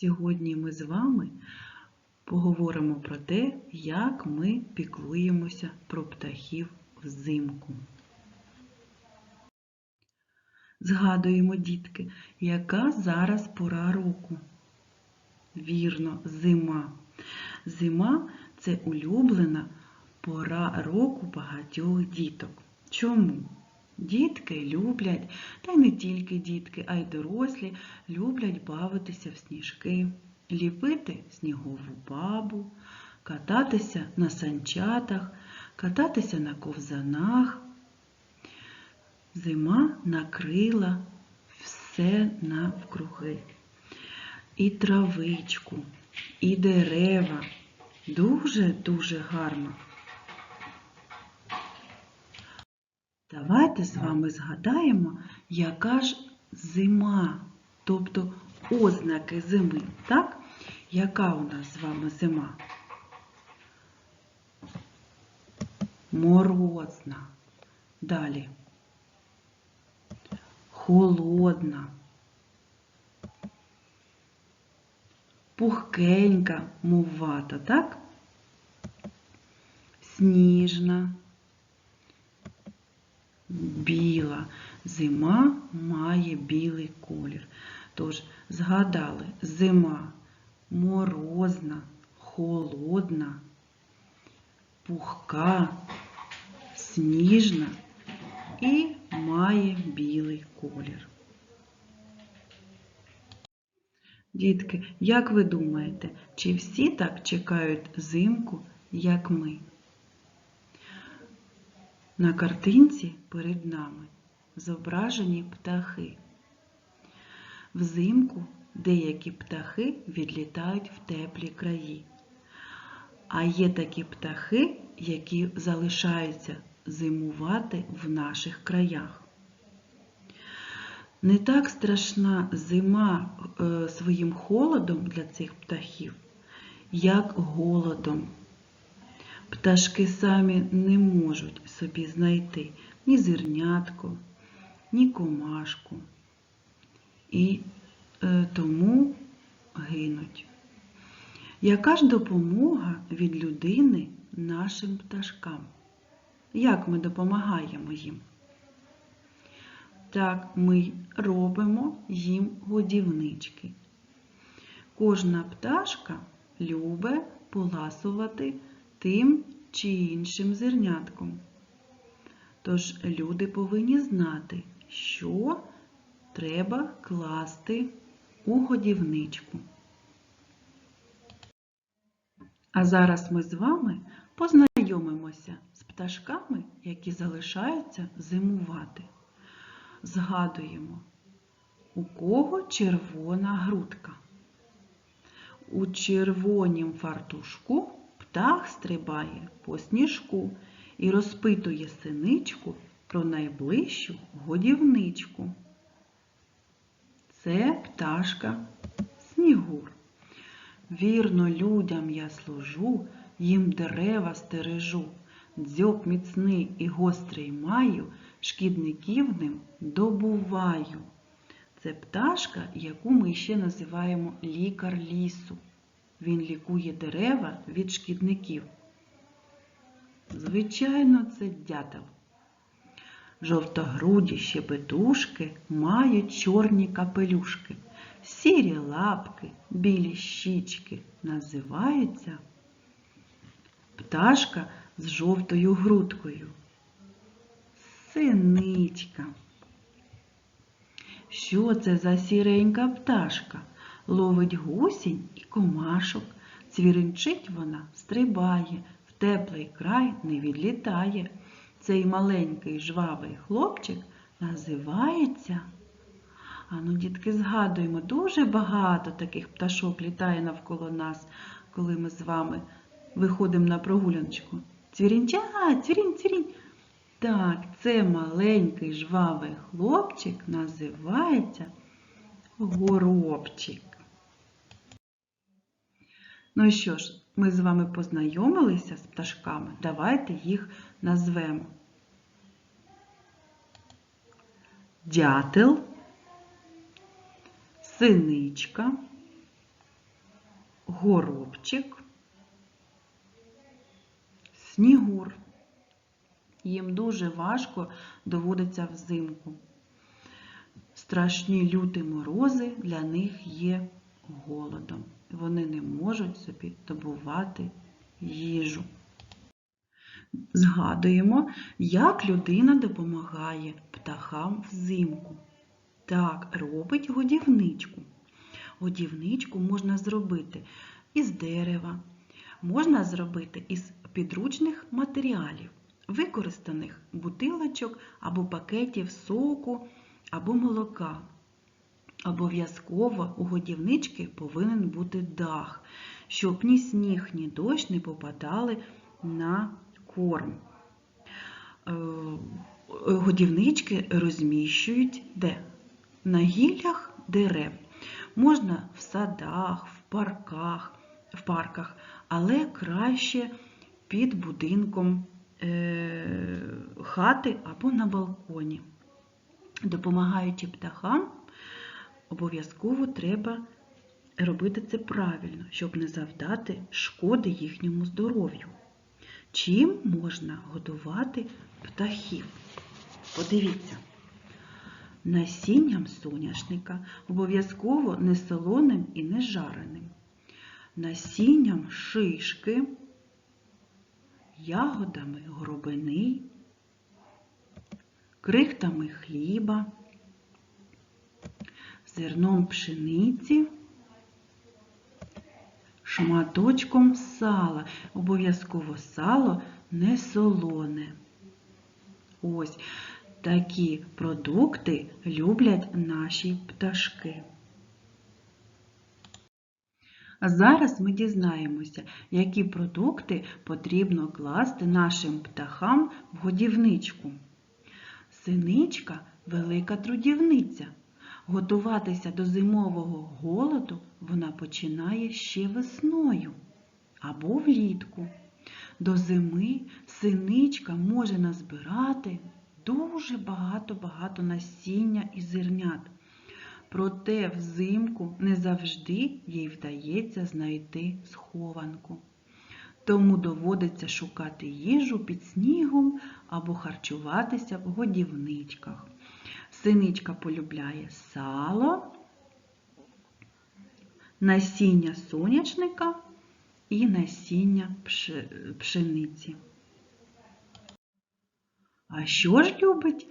Сьогодні ми з вами поговоримо про те, як ми піклуємося про птахів взимку. Згадуємо, дітки, яка зараз пора року? Вірно, зима. Зима це улюблена пора року багатьох діток. Чому? Дітки люблять, та й не тільки дітки, а й дорослі люблять бавитися в сніжки, ліпити снігову бабу, кататися на санчатах, кататися на ковзанах. Зима накрила все навкруги. І травичку, і дерева. Дуже-дуже гарно. Давайте з вами згадаємо, яка ж зима, тобто ознаки зими, так? Яка у нас з вами зима? Морозна. Далі. Холодна. Пухкенька, мов вата, так? Сніжна біла. Зима має білий колір. Тож, згадали, зима морозна, холодна, пухка, сніжна і має білий колір. Дітки, як ви думаєте, чи всі так чекають зимку, як ми? На картинці перед нами зображені птахи. Взимку деякі птахи відлітають в теплі краї, а є такі птахи, які залишаються зимувати в наших краях. Не так страшна зима е, своїм холодом для цих птахів, як голодом. Пташки самі не можуть собі знайти ні зернятко, ні комашку, і е, тому гинуть. Яка ж допомога від людини нашим пташкам? Як ми допомагаємо їм? Так, ми робимо їм годівнички. Кожна пташка любить поласувати тим чи іншим зернятком. Тож люди повинні знати, що треба класти у годівничку. А зараз ми з вами познайомимося з пташками, які залишаються зимувати. Згадуємо, у кого червона грудка. У червонім фартушку птах стрибає по сніжку і розпитує синичку про найближчу годівничку. Це пташка Снігур. Вірно, людям я служу, їм дерева стережу, дзьоб міцний і гострий маю, шкідників ним добуваю. Це пташка, яку ми ще називаємо лікар лісу. Він лікує дерева від шкідників. Звичайно, це дятел. Жовтогруді щебетушки мають чорні капелюшки, сірі лапки, білі щічки називаються пташка з жовтою грудкою. Синичка. Що це за сіренька пташка? Ловить гусінь і комашок. Цвіринчить вона, стрибає, в теплий край не відлітає. Цей маленький жвавий хлопчик називається. Ану, дітки, згадуємо, дуже багато таких пташок літає навколо нас, коли ми з вами виходимо на прогуляночку. Цвірінча, цвірінь, цвірінь. Так, це маленький жвавий хлопчик називається горобчик. Ну і що ж, ми з вами познайомилися з пташками. Давайте їх назвемо. Дятел, синичка, горобчик, снігур. Їм дуже важко доводиться взимку. Страшні люті морози для них є голодом. Вони не можуть собі добувати їжу. Згадуємо, як людина допомагає птахам взимку. Так, робить годівничку. Годівничку можна зробити із дерева, можна зробити із підручних матеріалів, використаних бутилочок або пакетів соку або молока. Обов'язково у годівнички повинен бути дах, щоб ні сніг, ні дощ не попадали на корм. Е, Годівнички розміщують де? На гіллях дерев. Можна в садах, в парках, в парках, але краще під будинком е, хати або на балконі. Допомагаючи птахам, обов'язково треба робити це правильно, щоб не завдати шкоди їхньому здоров'ю. Чим можна годувати птахів? Подивіться. Насінням соняшника, обов'язково не солоним і не жареним. Насінням шишки, ягодами горобини, крихтами хліба, зерном пшениці, шматочком сала. Обов'язково сало не солоне. Ось такі продукти люблять наші пташки. Зараз ми дізнаємося, які продукти потрібно класти нашим птахам в годівничку. Синичка велика трудівниця. Готуватися до зимового голоду вона починає ще весною або влітку. До зими синичка може назбирати дуже багато-багато насіння і зернят. Проте взимку не завжди їй вдається знайти схованку. Тому доводиться шукати їжу під снігом або харчуватися в годівничках. Синичка полюбляє сало, насіння сонячника і насіння пшениці. А що ж любить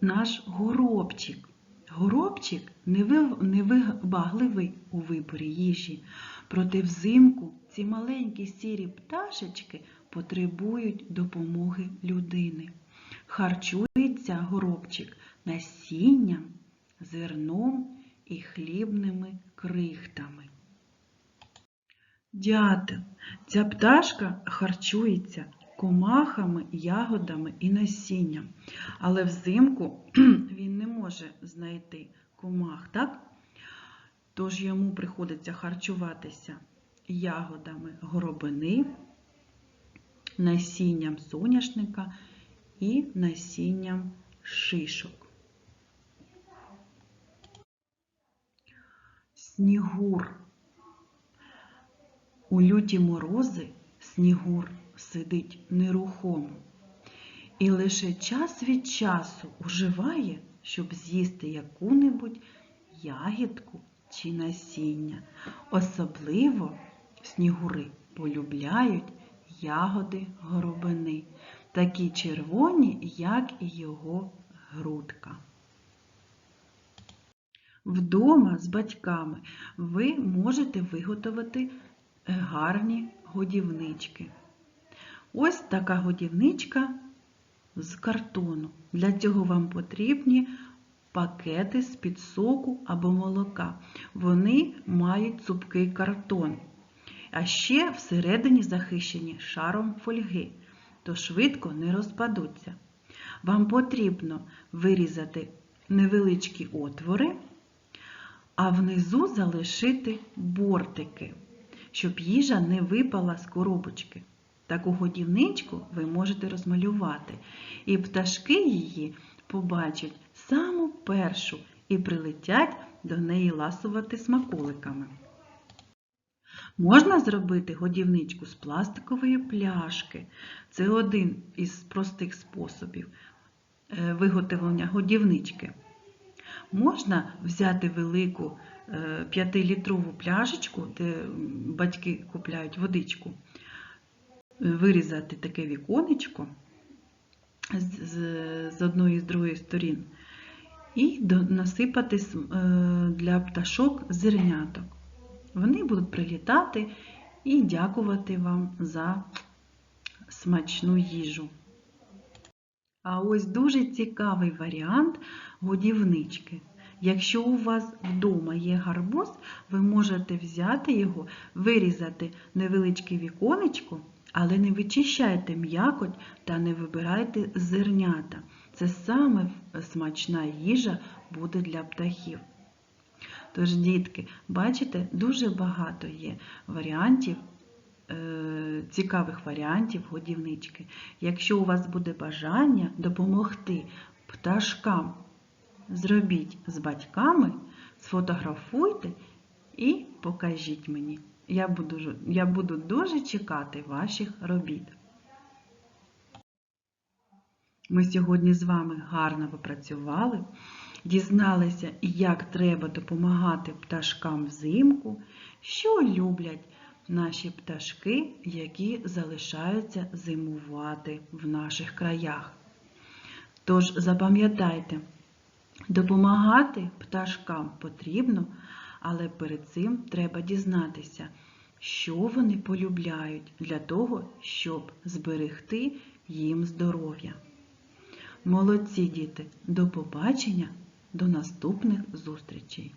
наш горобчик? Горобчик невибагливий у виборі їжі, проте взимку ці маленькі сірі пташечки потребують допомоги людини. Харчується горобчик насінням, зерном і хлібними крихтами. Дятел. Ця пташка харчується комахами, ягодами і насінням. Але взимку він не може знайти комах, так? Тож йому приходиться харчуватися ягодами горобини, насінням соняшника і насінням шишок. Снігур. У люті морози снігур сидить нерухомо і лише час від часу уживає, щоб з'їсти яку-небудь ягідку чи насіння. Особливо снігури полюбляють ягоди горобини, такі червоні, як і його грудка. Вдома з батьками ви можете виготовити гарні годівнички. Ось така годівничка з картону. Для цього вам потрібні пакети з-під соку або молока. Вони мають цупкий картон, а ще всередині захищені шаром фольги, то швидко не розпадуться. Вам потрібно вирізати невеличкі отвори, а внизу залишити бортики, щоб їжа не випала з коробочки. Таку годівничку ви можете розмалювати, і пташки її побачать саму першу і прилетять до неї ласувати смаколиками. Можна зробити годівничку з пластикової пляшки. Це один із простих способів е, виготовлення годівнички. Можна взяти велику 5-літрову пляшечку, де батьки купляють водичку, е, вирізати таке віконечко з одної і з другої сторін і насипати е, для пташок зерняток. Вони будуть прилітати і дякувати вам за смачну їжу. А ось дуже цікавий варіант годівнички. Якщо у вас вдома є гарбуз, ви можете взяти його, вирізати невеличке віконечко, але не вичищайте м'якоть та не вибирайте зернята. Це саме смачна їжа буде для птахів. Тож, дітки, бачите, дуже багато є варіантів, цікавих варіантів годівнички. Якщо у вас буде бажання допомогти пташкам, зробіть з батьками, сфотографуйте і покажіть мені. Я буду, я буду дуже чекати ваших робіт. Ми сьогодні з вами гарно попрацювали, дізналися, як треба допомагати пташкам взимку, що люблять наші пташки, які залишаються зимувати в наших краях. Тож запам'ятайте, допомагати пташкам потрібно, але перед цим треба дізнатися, що вони полюбляють для того, щоб зберегти їм здоров'я. Молодці діти, до побачення, до наступних зустрічей!